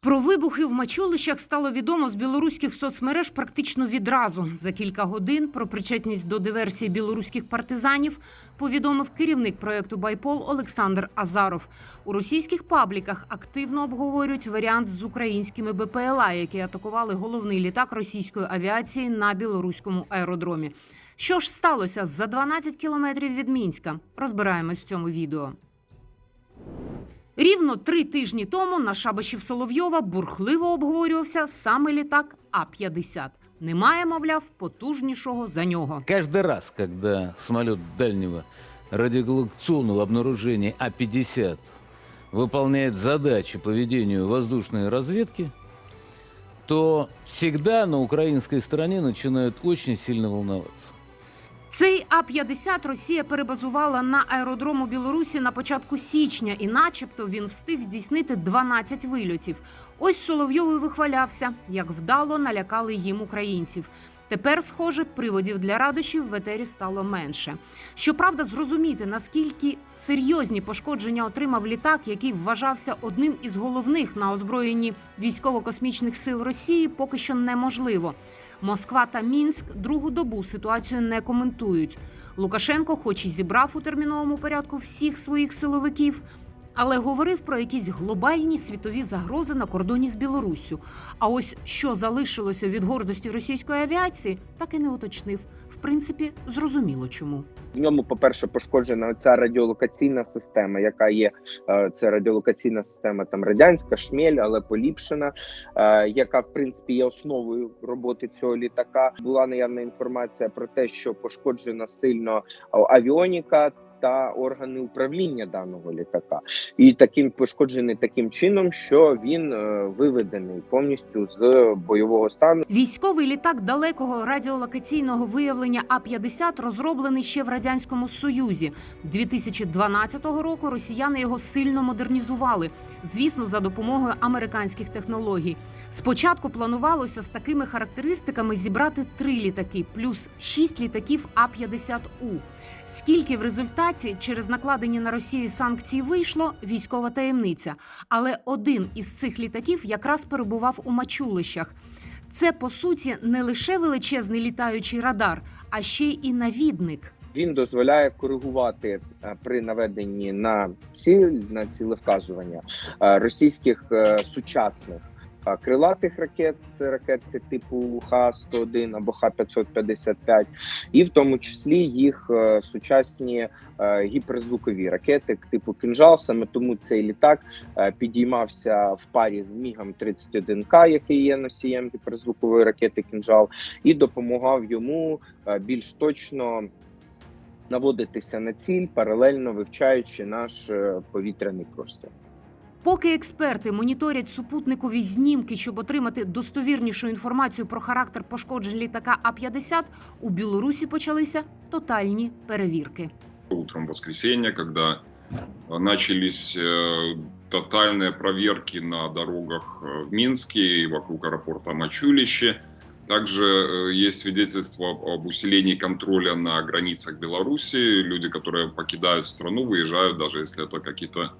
Про вибухи в мачулищах стало відомо з білоруських соцмереж практично відразу. За кілька годин про причетність до диверсії білоруських партизанів повідомив керівник проекту Байпол Олександр Азаров. У російських пабліках активно обговорюють варіант з українськими БПЛА, які атакували головний літак російської авіації на білоруському аеродромі. Що ж сталося за 12 кілометрів від Мінська? Розбираємось в цьому відео. Рівно три тижні тому на шабашів Соловйова бурхливо обговорювався саме літак А-50. Немає, мовляв, потужнішого за нього. Каждый раз, когда самолет дальнего радиолокационного обнаружения А-50 выполняет задачи по ведению воздушной разведки, то всегда на украинской стороне начинают очень сильно волноваться. Цей А-50 Росія перебазувала на аеродром у Білорусі на початку січня, і, начебто, він встиг здійснити 12 вильотів. Ось Соловйов вихвалявся, як вдало налякали їм українців. Тепер, схоже, приводів для радощів в етері стало менше. Щоправда, зрозуміти наскільки серйозні пошкодження отримав літак, який вважався одним із головних на озброєнні військово-космічних сил Росії, поки що неможливо. Москва та Мінськ другу добу ситуацію не коментують. Лукашенко, хоч і зібрав у терміновому порядку всіх своїх силовиків, але говорив про якісь глобальні світові загрози на кордоні з Білоруссю. А ось що залишилося від гордості російської авіації, так і не уточнив. В принципі, зрозуміло чому. В ньому, по-перше, пошкоджена ця радіолокаційна система, яка є е, це радіолокаційна система там радянська, шмель, але поліпшена, е, яка в принципі є основою роботи цього літака. Була наявна інформація про те, що пошкоджена сильно авіоніка. Та органи управління даного літака, і таким пошкоджений таким чином, що він е, виведений повністю з бойового стану. Військовий літак далекого радіолокаційного виявлення А-50 розроблений ще в радянському союзі. 2012 року росіяни його сильно модернізували, звісно, за допомогою американських технологій. Спочатку планувалося з такими характеристиками зібрати три літаки, плюс шість літаків А-50У. Скільки в результаті через накладені на Росію санкції вийшло, військова таємниця. Але один із цих літаків якраз перебував у мачулищах. Це по суті не лише величезний літаючий радар, а ще й і навідник. Він дозволяє коригувати е, при наведенні на ціль на цілевказування е, російських е, сучасних крилатих ракет, це ракети типу Х-101 або Х-555, і в тому числі їх е, сучасні е, гіперзвукові ракети типу Кінжал. Саме тому цей літак е, підіймався в парі з Мігом 31К, який є носієм гіперзвукової ракети Кінжал, і допомагав йому більш точно наводитися на ціль, паралельно вивчаючи наш повітряний простір. Поки експерти моніторять супутникові знімки, щоб отримати достовірнішу інформацію про характер пошкоджень літака А-50, у Білорусі почалися тотальні перевірки. утром воскресенья, когда э, начались э, тотальные проверки на дорогах э, в Минске и вокруг аэропорта Мачулище. Также э, есть свидетельство об- об усилении контроля на границах Беларуси. Люди, которые покидают страну, выезжают, даже если это какие-то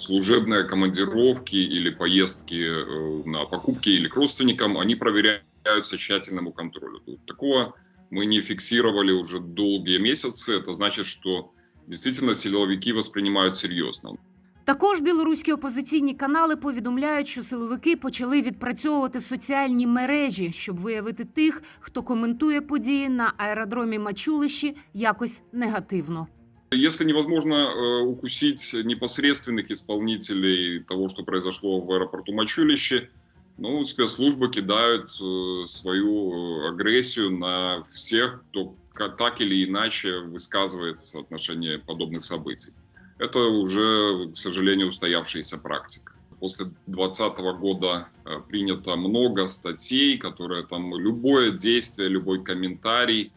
служебные командировки или поездки э, на покупки или к родственникам, они проверяются тщательному контролю. Тут Такого мы не фиксировали уже долгие месяцы. Это значит, что действительно силовики воспринимают серьезно. Також білоруські опозиційні канали повідомляють, що силовики почали відпрацьовувати соціальні мережі, щоб виявити тих, хто коментує події на аеродромі Мачулищі якось негативно. Если невозможно э, укусить непосредственных исполнителей того, что произошло в аэропорту Мачулище, ну, спецслужбы кидают э, свою э, агрессию на всех, кто так или иначе высказывается в отношении подобных событий. Это уже, к сожалению, устоявшаяся практика. После 2020 года принято много статей, которые там любое действие, любой комментарий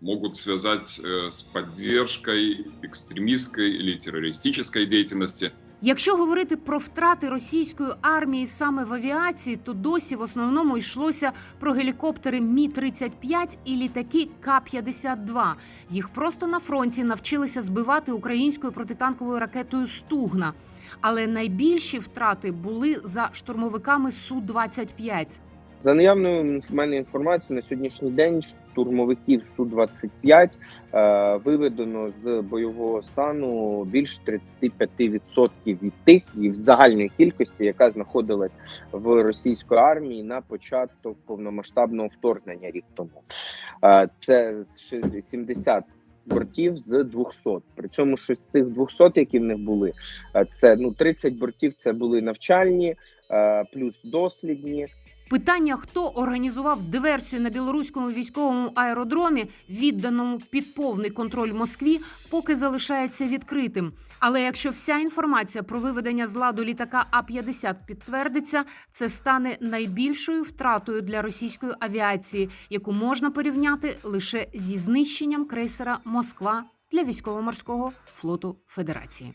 могут связать э, с поддержкой экстремистской или террористической деятельности. Якщо говорити про втрати російської армії саме в авіації, то досі в основному йшлося про гелікоптери Мі 35 і літаки К-52. Їх просто на фронті навчилися збивати українською протитанковою ракетою Стугна. Але найбільші втрати були за штурмовиками Су-25. За наявною мене інформацією, на сьогоднішній день штурмовиків Су-25 е, виведено з бойового стану більш 35% від тих від загальної кількості, яка знаходилась в російської армії на початок повномасштабного вторгнення рік тому. Е, це ши- 70 бортів з 200. При цьому що з тих 200, які в них були, е, це ну 30 бортів це були навчальні, е, плюс дослідні. Питання, хто організував диверсію на білоруському військовому аеродромі, відданому під повний контроль Москві, поки залишається відкритим. Але якщо вся інформація про виведення з ладу літака А-50 підтвердиться, це стане найбільшою втратою для російської авіації, яку можна порівняти лише зі знищенням крейсера Москва для військово-морського флоту Федерації.